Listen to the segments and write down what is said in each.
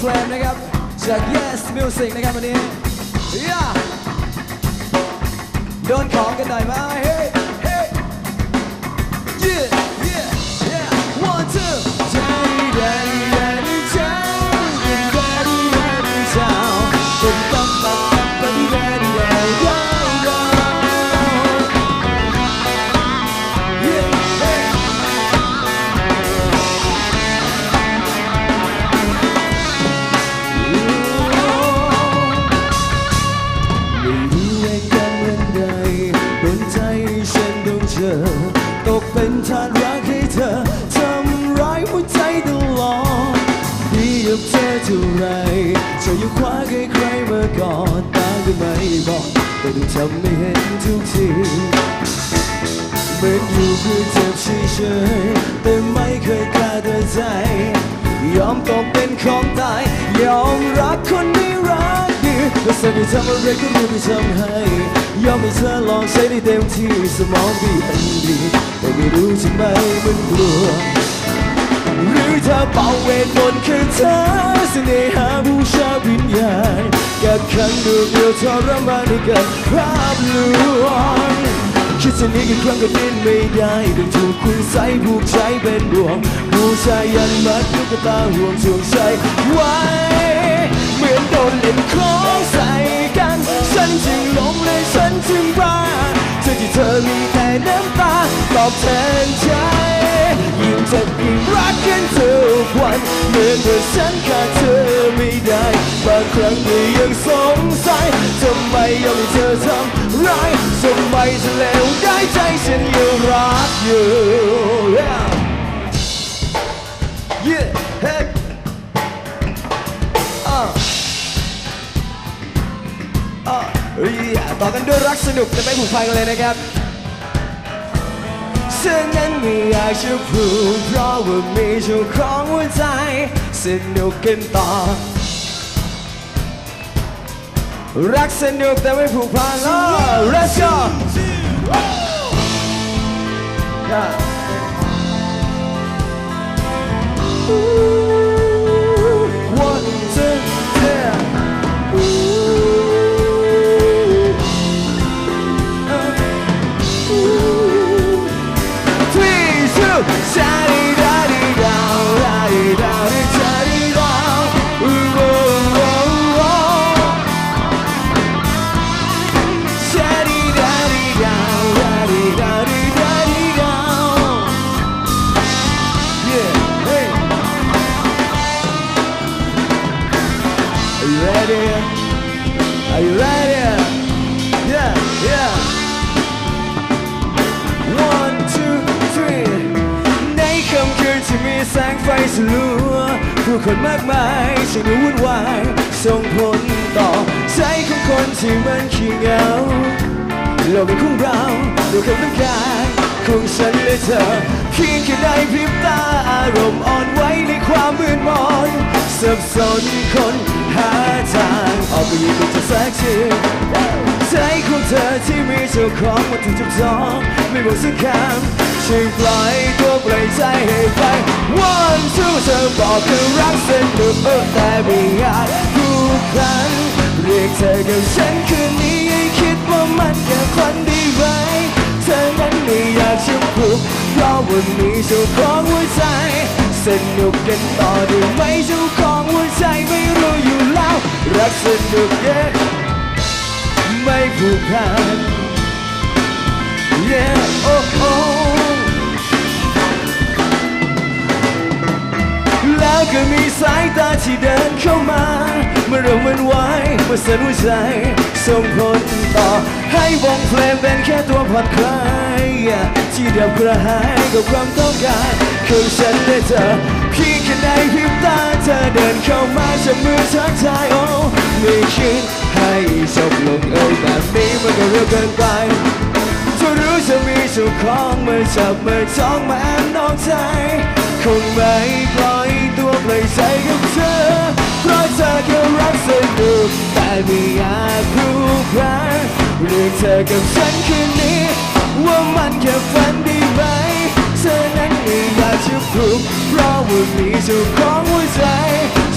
เฟลมนะครับจาก Yes Music นะครับวันนี้ Yeah โดนของกันหน่อยไหม เท่าไรเธออยู่คว้าใครใครๆมาก่อนตาก็ไม่บอกแต่ดูทำไม่เห็นทุกทีเหมือนอยู่เพื่อเจ็บเฉยๆแต่ไม่เคยกล้าเดินใจ ยอมตกเป็นของตาย ยอมรักคนไม่รักดีก็สักที่ทำอะไรก็ไม่ไปทำให้ ยอมให้เธอลองใช้ได้เต็มที่สมองดีอันดี แต่ไม่รู้ทำไมมันกลัว หรือเธอเป่าเวทมนต์คือเธอเสน่หาบูชาวิญญาณกับครั้งดูเดียวทรมานให้กิดภาพลวงคิดจะหนี้กี่ครั้งก็ดิ้นไม่ได้ดึงถูกคุณใส่ผูกใจเป็นดวงบูชายันมัดลูกตาห่วงช่วงใจไว้เหมือนโดนเล่นของใส่กัน ฉันจึงหลงเลยฉันจึงบ้า เธอที่เธอมีแต่น้ำตาตอบแทนใจยิ่งเจ็บยิ่งรักกันทุกวันเหมือนว่าฉันขาดเธอไม่ได้บางครั้งก็ยังสงสัยทำไมยังไม่เธอทำร้ายทำไมฉันแล้วได้ใจฉันยังรักอยู่ yeah yeah hey อะอะเฮ้ย ต่อกันด้วยรักสนุกแต่ไม่ผูกพันกันเลยนะครับฉันนั้นไม่อยากจะพูดเพราะว่ามีเจ้าของหัวใจสนุกกันต่อ รักสนุกแต่ไม่ผูกพันแล้ว Let's go Yeah. Ready? Are you ready? Yeah, yeah. One, two, three ในค่ำคืนที่มีแสงไฟสลัวผู้คนมากมายช่างวุ่นวายส่งผลต่อใจของคนที่มันขี้เหงาโลกเป็นของเราด้วยความต้องการของฉันและเธอเพียงแค่ได้พริบตาอารมณ์อ่อนไหวในความมืดมนสับสนคน หาทางออกไปยืนบนจะสักทีใจของเธอที่มีเจ้าของมันถูกจับจองไม่บอกสักคำช่วยปล่อยตัวปล่อยใจให้ไป One two เธอบอกคือรักสนุกเออแต่ไม่อาจผูกพันเรียกเธอกับฉันคืนนี้ให้คิดว่ามันแค่ฝันดีไหมเธอนั้นไม่อยากจะพูดเพราะวันนี้เจ้าของหัวใจสนุกกันต่อได้ไหมเจ้าของหัวใจ รักสนุกเย้ไม่ผูกพัน Yeah oh oh แล้วก็มีสายตาที่เดินเข้ามาเมื่อเริ่มมันไหวเมื่อสนหัวใจส่งผลต่อ ให้วงเพลงเป็นแค่ตัวผ่อนคลายที่เดับกระหายกับความต้องการขอฉันและเธอ พียงแค่ในพริบตาเธอเดินเข้ามาจับมือทักทายโอ้ไม่คิดให้จบลงเอยแบบนี้มันก็เร็วเกินไปเธอรู้จะมีเจ้าของมาจับมาจ้องมาแอบนอกใจคงไม่ปล่อยตัวปล่อยใจกับเธอเพราะเธอแค่รักสนุกแต่ไม่อยากผูกพันเรื่องเธอกับฉันคืนนี้ ว่ามันแค่ฝันดีไหม เธอนั้นไม่อยากจะพูดเพราะว่ามีเจ้าของหัวใจ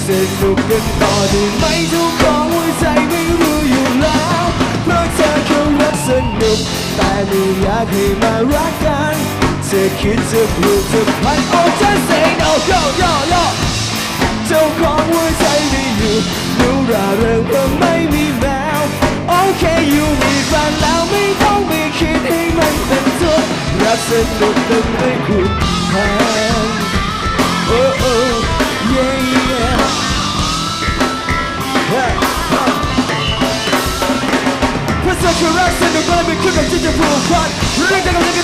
สสนุกกันต่อได้ไหมเจ้าของหัวใจไม่รู้อยู่แล้ว เพราะเธอเขารักสนุก แต่ไม่อยากให้มารักกัน เธอคิดจะปลูกจะพันโอ้ just say no yo yo yo เจ้าของหัวใจไม่อยู่ดูร่าเริงเพราะไม่ รักสนุกแต่ไม่ผูกพัน Oh oh yeah yeah เพราะเธอคือรักสนุกก็เลยไม่คิดแบบที่จะผูกพันเรื่องแต่ก็ยัง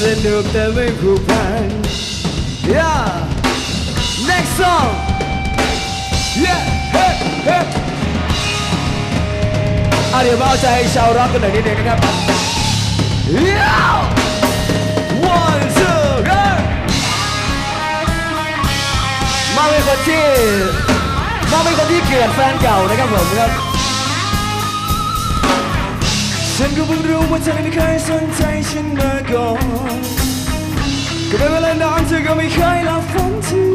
สนุกแต่ไม่ผูกพัน Yeah Next song Yeah Hey Hey อะเดี๋ยวมาเอาใจชาวร็อกกันหน่อยนิดนึงนะครับ Yeah One two go มาเป็นคนที่มาเป็นคนที่เกลียดแฟนเก่านะครับผมครับ ฉันก็เพิ่งรู้ว่าเธอไม่เคยสนใจฉันมาก่อน ก็เป็นเวลานอนเธอก็ไม่เคยหลับฝันถึง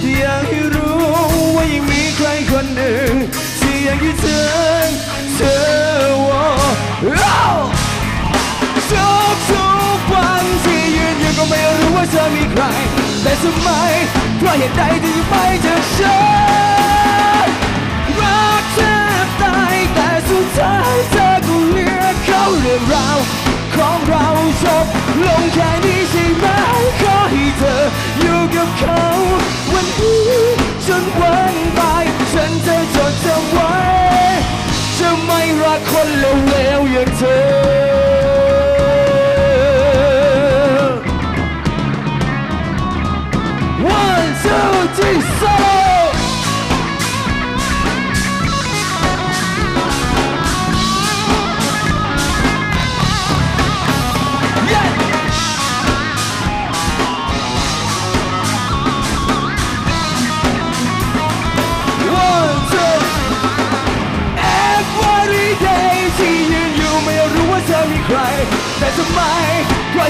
ที่อยากให้รู้ว่ายังมีใครคนหนึ่งที่อยากให้เธอเธอว่าทุกทุกๆวันที่ยืนอยู่ก็ไม่รู้ว่าเธอมีใคร แต่ทำไมเพราะเหตุใดที่ยังไม่เจอฉัน ราวของเราจบลงแค่นี้ใช่ไหมขอให้เธออยู่กับเขา วันนี้จนวันตายฉันจะจดจำไว้ จะไม่รักคนเลว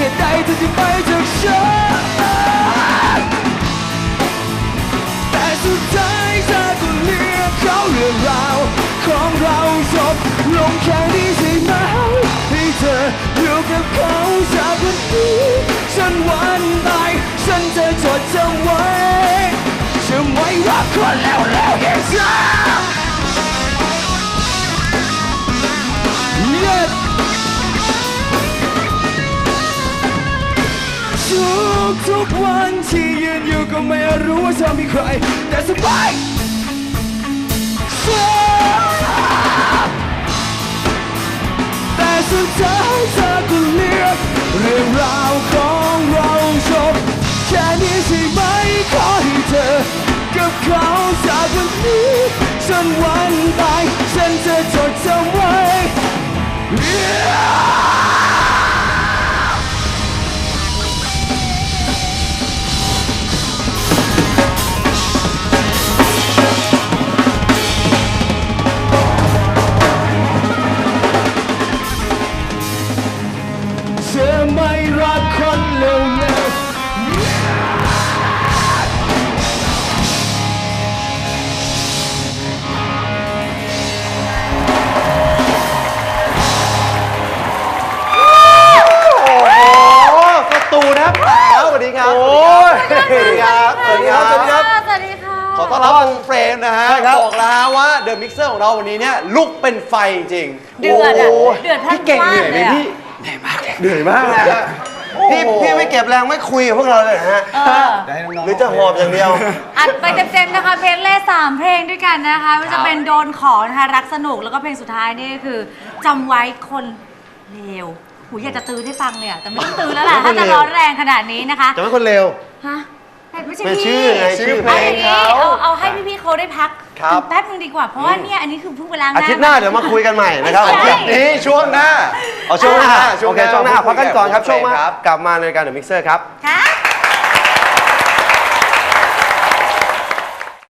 เหตุใดเธอจึงไปจากฉันแต่สุดท้ายเธอก็เลือกเขาเรื่องราวของเราจบลงแค่นี้ใช่ไหมให้เธออยู่กับเขาจากวันนี้จนวันตายฉันจะจดจำไว้จะไม่รักคนแล้วแล้วๆอย่างฉัน กวันที่ยืนอยู่ก็ไม่รู้ว่าเธอมีใคร แต่สบายแต่สุดท้ายเธอก็เลือกเรื่องราวของเราจบแค่นี้ใช่ไหมขอให้เธอ กับเขาจากวันนี้จนวันตายฉันจะจดจำไว้เย สวัสดีครับสวัสดีครับสวัสดีครับ สวัสดีค่ะ ขอต้อนรับวงเฟรมนะฮะบอกแล้วฮะว่าเดอะมิกเซอร์ของเราวันนี้เนี่ยลุกเป็นไฟจริงเดือดอะโโหเดือดพล่านพี่เก่งเหนื่อยไหมเลยอะพี่เหนื่อยมากเหนื่อยมากนะฮะพี่พี่ไม่เก็บแรงไม่คุยกับพวกเราเลยเหรอฮะ เออ หรือจะหอบอย่างเดียว อัดไปเต็มๆนะคะ เพลงเล่สามเพลงด้วยกันนะคะไม่ว่าจะเป็นโดนของนะคะรักสนุกแล้วก็เพลงสุดท้ายนี่ก็คือจำไว้คนเลวหูอยากจะตื้อให้ฟังเลยอะแต่ไม่ต้องตื้อแล้วแหละคนถ้าเลวจะร้อนแรงขนาดนี้นะคะ จะไม่คนเลว ฮะไม่ใช่เป็นพี่ชื่อไงชื่อเพลเอาองย่างนี้เขาเอาเอาให้พี่ๆเขาได้พักครับ แป๊บนึงดีกว่า เพราะว่าเนี่ยอันนี้คือเพิ่งไปล้างหอาน้า ทิตย์หน้าเดี๋ยวมาคุยกันใหม่นะครับใช่นี่ช่วงหน้า เอาช่วงหน้าช่วโองหเคน้าช่วงหน้าพูดคุพัยกกันก่อนครับกับช่วงหน้าครับกลับมาในรายการเดอะมิกเซอร์ครับครับ